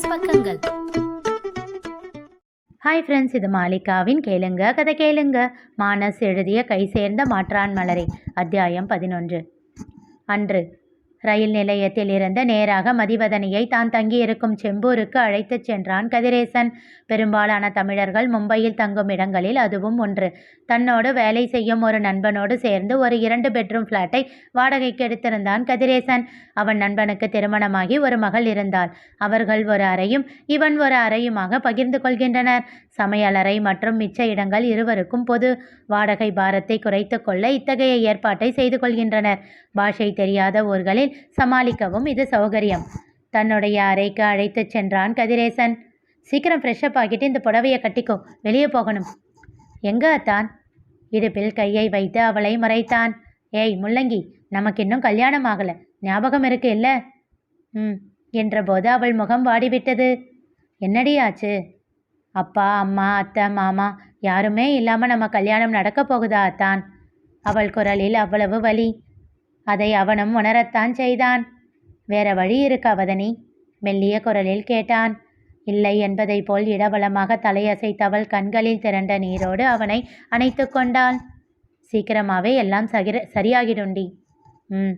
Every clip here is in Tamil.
மானஸ் பக்கங்கள். ஹாய் ஃப்ரெண்ட்ஸ் இது மாலிகாவின் கேளுங்க கதை கேளுங்க. மானஸ் எழுதிய கை சேர்ந்த மாற்றான் மலரே அத்தியாயம் பதினொன்று. அன்று ரயில் நிலையத்தில் இருந்து நேராக மதிவதனியை தான் தங்கியிருக்கும் செம்பூருக்கு அழைத்துச் சென்றான் கதிரேசன். பெரும்பாலான தமிழர்கள் மும்பையில் தங்கும் இடங்களில் அதுவும் ஒன்று. தன்னோடு வேலை செய்யும் ஒரு நண்பனோடு சேர்ந்து ஒரு இரண்டு பெட்ரூம் ஃப்ளாட்டை வாடகைக்கு எடுத்திருந்தான் கதிரேசன். அவன் நண்பனுக்கு திருமணமாகி ஒரு மகள் இருந்தாள். அவர்கள் ஒரு அறையும் இவன் ஒரு அறையுமாக பகிர்ந்து கொள்கின்றனர். சமையலறை மற்றும் மிச்ச இடங்கள் இருவருக்கும் பொது வாடகை பாரத்தை குறைத்து கொள்ள இத்தகைய ஏற்பாட்டை செய்து கொள்கின்றனர். பாஷை தெரியாத ஊர்களில் சமாளிக்கவும் இது சௌகரியம். தன்னுடைய அறைக்கு அழைத்துச் சென்றான் கதிரேசன். சீக்கிரம் ஃப்ரெஷ்ஷப் ஆகிட்டு இந்த புடவையை கட்டிக்கோ. வெளியே போகணும். எங்க அத்தான்? இடுப்பில் கையை வைத்து அவளை மறைத்தான். ஏய் முள்ளங்கி நமக்கு இன்னும் கல்யாணம் ஆகலை. ஞாபகம் இருக்கு இல்ல? ம் என்றபோது அவள் முகம் வாடிவிட்டது. என்னடி ஆச்சு? அப்பா அம்மா அத்தை மாமா யாருமே இல்லாமல் நம்ம கல்யாணம் நடக்கப் போகுதா அத்தான்? அவள் குரலில் அவ்வளவு வலி. அதை அவனும் உணரத்தான் செய்தான். வேற வழி இருக்கு அவதனி மெல்லிய குரலில் கேட்டான். இல்லை என்பதைப் போல் இடவளமாக தலையசைத்தவள் கண்களில் திரண்ட நீரோடு அவனை அணைத்து கொண்டாள். சீக்கிரமாகவே எல்லாம் சகிர சரியாகிடுண்டி. ம்.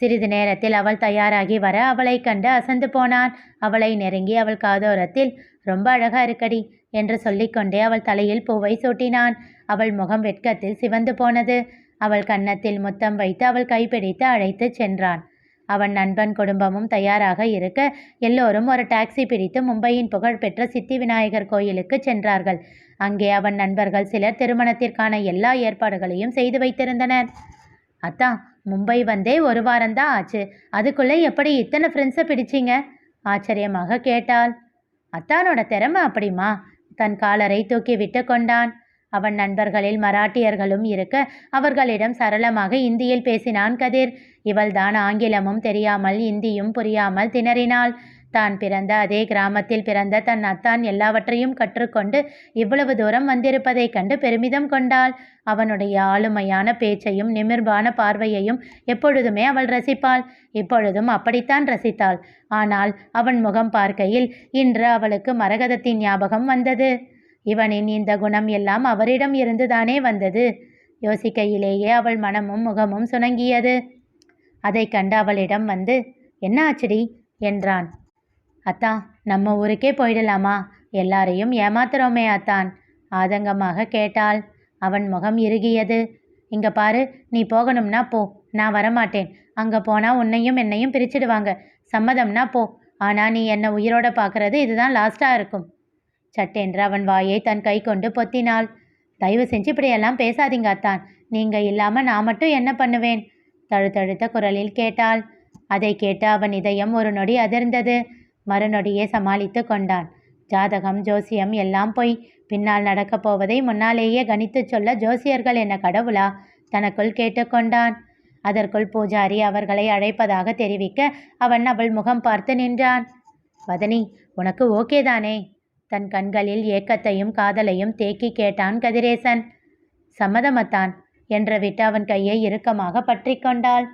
சிறிது நேரத்தில் அவள் தயாராகி வர அவளை கண்டு அசந்து போனான். அவளை நெருங்கி அவள் காதோரத்தில் ரொம்ப அழகா இருக்கடி என்று சொல்லிக்கொண்டே அவள் தலையில் பூவை சூட்டினான். அவள் முகம் வெட்கத்தில் சிவந்து போனது. அவள் கன்னத்தில் முத்தம் வைத்து அவள் கைப்பிடித்து அழைத்து சென்றான். அவன் நண்பன் குடும்பமும் தயாராக இருக்க எல்லோரும் ஒரு டாக்ஸி பிடித்து மும்பையின் புகழ்பெற்ற சித்தி விநாயகர் கோயிலுக்கு சென்றார்கள். அங்கே அவன் நண்பர்கள் சிலர் திருமணத்திற்கான எல்லா ஏற்பாடுகளையும் செய்து வைத்திருந்தனர். அத்தா மும்பை வந்தே ஒரு வாரம்தான் ஆச்சு. அதுக்குள்ளே எப்படி இத்தனை ஃப்ரெண்ட்ஸை பிடிச்சிங்க? ஆச்சரியமாக கேட்டாள். அத்தானோட திறமை அப்படிமா தன் காலரை தூக்கி விட்டு கொண்டான். அவன் நண்பர்களில் மராட்டியர்களும் இருக்க அவர்களிடம் சரளமாக இந்தியில் பேசினான் கதிர். இவள்தான் ஆங்கிலமும் தெரியாமல் இந்தியும் புரியாமல் திணறினாள். தான் பிறந்த அதே கிராமத்தில் பிறந்த தன் அத்தான் எல்லாவற்றையும் கற்றுக்கொண்டு இவ்வளவு தூரம் வந்திருப்பதைக் கண்டு பெருமிதம் கொண்டாள். அவனுடைய ஆளுமையான பேச்சையும் நிமிர்வான பார்வையையும் எப்பொழுதுமே அவள் ரசிப்பாள். இப்பொழுதும் அப்படித்தான் ரசித்தாள். ஆனால் அவன் முகம் பார்க்கையில் இன்று அவளுக்கு மரகதத்தின் ஞாபகம் வந்தது. இவனின் இந்த குணம் எல்லாம் அவரிடம் இருந்துதானே வந்தது. யோசிக்கையிலேயே அவள் மனமும் முகமும் சுணங்கியது. அதை கண்டு அவளிடம் வந்து என்ன ஆச்சடி? என்றான். அத்தா நம்ம ஊருக்கே போயிடலாமா? எல்லாரையும் ஏமாத்துறோமே அத்தான். ஆதங்கமாக கேட்டாள். அவன் முகம் இறுகியது. இங்க பாரு நீ போகணும்னா போ. நான் வரமாட்டேன். அங்க போனா உன்னையும் என்னையும் பிரிச்சிடுவாங்க. சம்மதம்னா போ. ஆனா நீ என்னை உயிரோட பார்க்கறது இதுதான் லாஸ்டா இருக்கும். சட்டென்று அவன் வாயை தன் கை கொண்டு பொத்தினாள். தயவு செஞ்சு இப்படியெல்லாம் பேசாதீங்க அத்தான். நீங்க இல்லாம நான் மட்டும் என்ன பண்ணுவேன்? தழுத்தழுத்த குரலில் கேட்டாள். அதை கேட்டு அவன் இதயம் ஒரு நொடி அதிர்ந்தது. மறுநொடியே சமாளித்து கொண்டான். ஜாதகம் ஜோசியம் எல்லாம் போய் பின்னால் நடக்கப் போவதை முன்னாலேயே கணித்துச் சொல்ல ஜோசியர்கள் என்ன கடவுளா? தனக்குள் கேட்டுக்கொண்டான் அதற்குள் பூஜாரி அவர்களை அழைப்பதாக தெரிவிக்க அவன் அவள் முகம் பார்த்து நின்றான். வதனி உனக்கு ஓகே தானே? தன் கண்களில் ஏக்கத்தையும் காதலையும் தேக்கி கேட்டான் கதிரேசன். சம்மதமத்தான் என்று விட்டு அவன் கையை இறுக்கமாக பற்றி கொண்டாள்.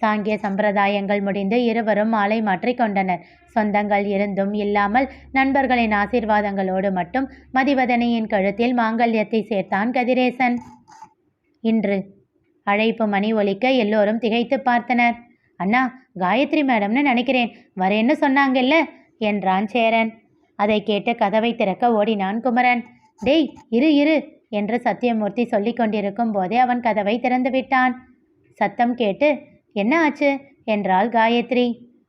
சாங்கிய சம்பிரதாயங்கள் முடிந்து இருவரும் மாலை மாற்றிக் கொண்டனர். சொந்தங்கள் இருந்தும் இல்லாமல் நண்பர்களின் ஆசீர்வாதங்களோடு மட்டும் மதிவதனையின் கழுத்தில் மாங்கல்யத்தை சேர்த்தான் கதிரேசன். இன்று அழைப்பு மணி ஒலிக்க எல்லோரும் திகைத்து பார்த்தனர். அண்ணா காயத்ரி மேடம்னு நினைக்கிறேன். வரேன்னு சொன்னாங்கல்ல? என்றான் சேரன். அதை கேட்டு கதவை திறக்க ஓடினான் குமரன். டேய் இரு இரு என்று சத்தியமூர்த்தி சொல்லிக் கொண்டிருக்கும் போதே அவன் கதவை திறந்து விட்டான். சத்தம் கேட்டு என்ன ஆச்சு? என்றாள் காயத்ரி.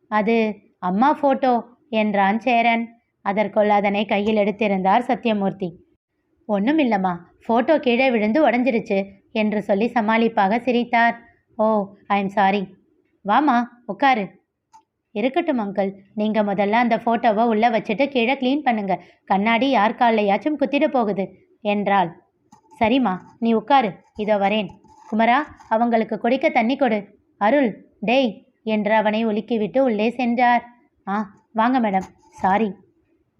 அது அம்மா போட்டோ என்றான் சேரன். அதற்குள் அதனை கையில் எடுத்திருந்தார் சத்யமூர்த்தி. ஒன்றும் இல்லைம்மா. ஃபோட்டோ கீழே விழுந்து உடஞ்சிருச்சு என்று சொல்லி சமாளிப்பாக சிரித்தார். Oh I am sorry. வாமா உட்காரு. இருக்கட்டும் அங்கிள். நீங்கள் முதல்ல அந்த ஃபோட்டோவை உள்ளே வச்சுட்டு கீழே க்ளீன் பண்ணுங்க. கண்ணாடி யார் கால்லையாச்சும் குத்திட போகுது என்றாள். சரிம்மா நீ உட்காரு. இதோ வரேன். குமரா அவங்களுக்கு குடிக்க தண்ணி கொடு. அருள் டேய் என்று அவனை ஒலுக்கிவிட்டு உள்ளே சென்றார். ஆ வாங்க மேடம். சாரி.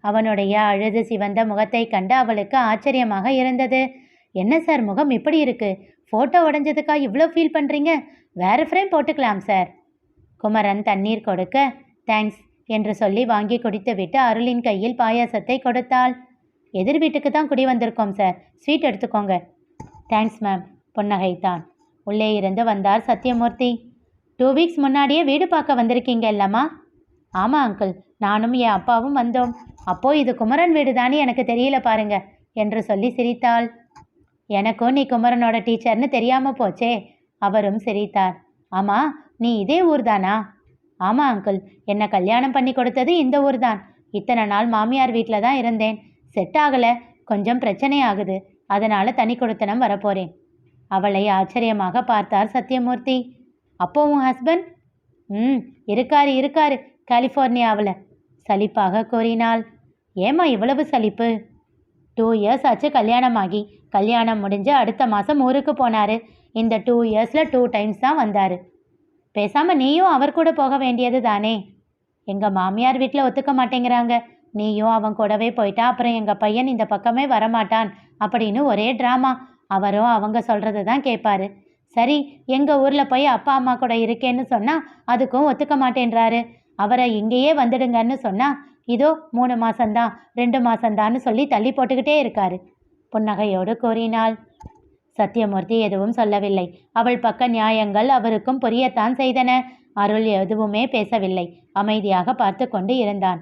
அவனுடைய அழுது சிவந்த முகத்தை கண்டு அவளுக்கு ஆச்சரியமாக இருந்தது. என்ன சார் முகம் இப்படி இருக்கு? ஃபோட்டோ உடைஞ்சதுக்கா இவ்வளோ ஃபீல் பண்ணுறீங்க வேறு ஃப்ரேம் போட்டுக்கலாம் சார். குமரன் தண்ணீர் கொடுக்க தேங்க்ஸ் என்று சொல்லி வாங்கி குடித்துவிட்டு அருளின் கையில் பாயாசத்தை கொடுத்தாள். எதிர் வீட்டுக்கு தான் குடி வந்திருக்கோம் சார். ஸ்வீட் எடுத்துக்கோங்க. தேங்க்ஸ் மேம் புன்னகைத்தான். உள்ளே இருந்து வந்தார் சத்யமூர்த்தி டூ வீக்ஸ் முன்னாடியே வீடு பார்க்க வந்திருக்கீங்க இல்லம்மா? ஆமாம் அங்கிள் நானும் என் அப்பாவும் வந்தோம். அப்போ இது குமரன் வீடு தானே எனக்கு தெரியல பாருங்க என்று சொல்லி சிரித்தாள். எனக்கும் நீ குமரனோட டீச்சர்னு தெரியாம போச்சே அவரும் சிரித்தார். ஆமா நீ இதே ஊர் தானா ஆமா அங்கிள் என்னை கல்யாணம் பண்ணி கொடுத்தது இந்த ஊர் தான் இத்தனை நாள் மாமியார் வீட்டில் தான் இருந்தேன். செட் ஆகலை கொஞ்சம் பிரச்சனை ஆகுது. அதனால தனி கொடுத்தனம் வரப்போறேன். அவளை ஆச்சரியமாக பார்த்தார் சத்யமூர்த்தி அப்போ உன் ஹஸ்பண்ட் ம் இருக்காரு இருக்காரு. கலிஃபோர்னியாவில். சலிப்பாக கூறினாள். ஏம்மா இவ்வளவு சலிப்பு? டூ இயர்ஸ் ஆச்சு கல்யாணம் ஆகி கல்யாணம் முடிஞ்சு அடுத்த மாதம் ஊருக்கு போனார். இந்த டூ இயர்ஸில் டூ டைம்ஸ் தான் வந்தார். பேசாமல் நீயும் அவர் கூட போக வேண்டியது தானே? எங்கள் மாமியார் வீட்டில் ஒத்துக்க மாட்டேங்கிறாங்க. நீயும் அவன் கூடவே போயிட்டா அப்புறம் எங்கள் பையன் இந்த பக்கமே வரமாட்டான் அப்படின்னு ஒரே ட்ராமா அவரும் அவங்க சொல்கிறது தான் கேட்பாரு சரி எங்கள் ஊரில் போய் அப்பா அம்மா கூட இருக்கேன்னு சொன்னால் அதுக்கும் ஒத்துக்க மாட்டேன்றாரு. அவரை இங்கேயே வந்துடுங்கன்னு சொன்னால் இதோ மூணு மாசம்தான் ரெண்டு மாசம்தான்னு சொல்லி தள்ளி போட்டுக்கிட்டே இருக்காரு. புன்னகையோடு கூறினாள். சத்தியமூர்த்தி எதுவும் சொல்லவில்லை. அவள் பக்க நியாயங்கள் அவருக்கும் புரியத்தான் செய்தன. அருள் எதுவுமே பேசவில்லை. அமைதியாக பார்த்து கொண்டு இருந்தான்.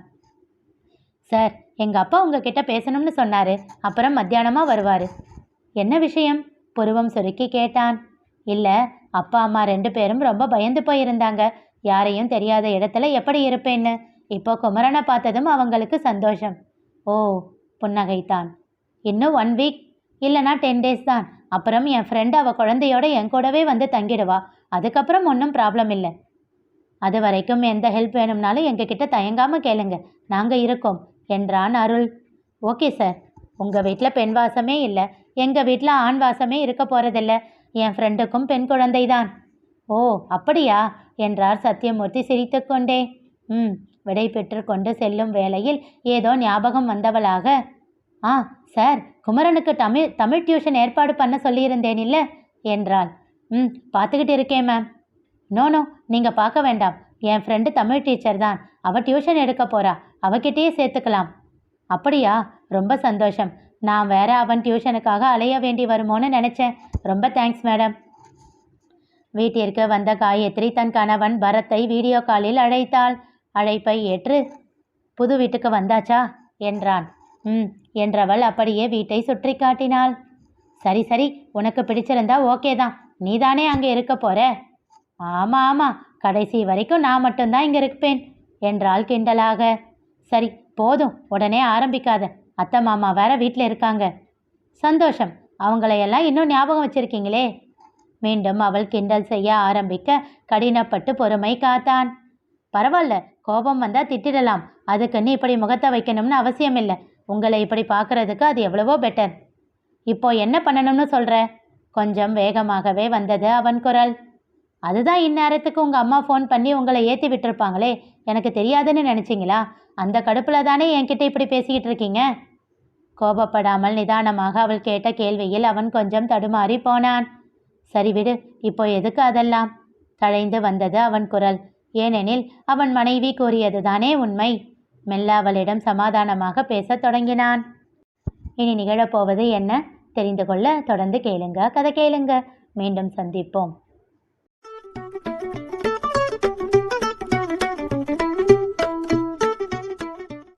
சார் எங்கள் அப்பா உங்ககிட்ட பேசணும்னு சொன்னாரு. அப்புறம் மத்தியானமா வருவார். என்ன விஷயம்? புருவம் சுருக்கி கேட்டான். இல்லை அப்பா அம்மா ரெண்டு பேரும் ரொம்ப பயந்து போயிருந்தாங்க. யாரையும் தெரியாத இடத்துல எப்படி இருப்பேன்னு? இப்போ குமரனை பார்த்ததும் அவங்களுக்கு சந்தோஷம். ஓ புன்னகைத்தான். இன்னும் ஒன் வீக் இல்லைனா டென் டேஸ் தான். அப்புறம் என் ஃப்ரெண்டு அவள் குழந்தையோட என் கூடவே வந்து தங்கிடுவா. அதுக்கப்புறம் ஒன்றும் ப்ராப்ளம் இல்லை. அது வரைக்கும் எந்த ஹெல்ப் வேணும்னாலும் எங்ககிட்ட தயங்காமல் கேளுங்க. நாங்கள் இருக்கோம் என்றான் அருள். ஓகே சார் உங்கள் வீட்டில் பெண் வாசமே இல்லை. எங்கள் வீட்டில் ஆண் வாசமே இருக்க போகிறதில்ல என் ஃப்ரெண்டுக்கும் பெண் குழந்தைதான். ஓ அப்படியா? என்றார் சத்யமூர்த்தி சிரித்துக்கொண்டே. ம் விடை பெற்று கொண்டு செல்லும் வேளையில் ஏதோ ஞாபகம் வந்தவளாக ஆ சார் குமரனுக்கு தமிழ் தமிழ் டியூஷன் ஏற்பாடு பண்ண சொல்லியிருந்தேன் இல்லை? என்றாள். ம் பார்த்துக்கிட்டு இருக்கேன் மேம் நோ நோ நீங்கள் பார்க்க வேண்டாம். என் ஃப்ரெண்டு தமிழ் டீச்சர் தான். அவள் டியூஷன் எடுக்க போகிறா அவகிட்டேயே சேர்த்துக்கலாம். அப்படியா? ரொம்ப சந்தோஷம். நான் வேற அவன் டியூஷனுக்காக அலைய வேண்டி வருமோன்னு நினச்சேன். ரொம்ப தேங்க்ஸ் மேடம் வீட்டிற்கு வந்த காயத்ரி தன் கணவன் பரத்தை வீடியோ காலில் அழைத்தாள். அழைப்பை ஏற்று புது வீட்டுக்கு வந்தாச்சா? என்றான். ம் என்றவள் அப்படியே வீட்டை சுற்றி காட்டினாள். சரி சரி உனக்கு பிடிச்சிருந்தா ஓகே தான். நீதானே அங்கே இருக்க போற? ஆமாம் ஆமாம் கடைசி வரைக்கும் நான் மட்டும்தான் இங்கே இருப்பேன் என்றாள் கிண்டலாக. சரி போதும் உடனே ஆரம்பிக்காத. அத்தை மாமா வேற வீட்டில் இருக்காங்க. சந்தோஷம் அவங்களையெல்லாம் இன்னும் ஞாபகம் வச்சிருக்கீங்களே? மீண்டும் அவள் கிண்டல் செய்ய ஆரம்பிக்க கடினப்பட்டு பொறுமை காத்தான். பரவாயில்ல கோபம் வந்தா திட்டிடலாம். அதுக்குன்னு இப்படி முகத்தை வைக்கணும்னு அவசியம் இல்லை உங்களை இப்படி பார்க்கறதுக்கு அது எவ்வளவோ பெட்டர் இப்போ என்ன பண்ணணும்னு சொல்ற? கொஞ்சம் வேகமாகவே வந்தது அவன் குரல். அதுதான் இந்நேரத்துக்கு உங்கள் அம்மா ஃபோன் பண்ணி உங்களை ஏற்றி விட்டுருப்பாங்களே. எனக்கு தெரியாதுன்னு நினச்சிங்களா? அந்த கடுப்பில் தானே என்கிட்ட இப்படி பேசிக்கிட்டு இருக்கீங்க? கோபப்படாமல் நிதானமாக அவள் கேட்ட கேள்வியில் அவன் கொஞ்சம் தடுமாறி போனான். சரி விடு இப்போ எதுக்கு அதெல்லாம்? தழைந்து வந்தது அவன் குரல். ஏனெனில் அவன் மனைவி கூறியதுதானே உண்மை. மெல்ல அவளிடம் சமாதானமாக பேசத் தொடங்கினான். இனி நிகழப்போவது என்ன? தெரிந்து கொள்ள தொடர்ந்து கேளுங்க கதை கேளுங்க. மீண்டும் சந்திப்போம்.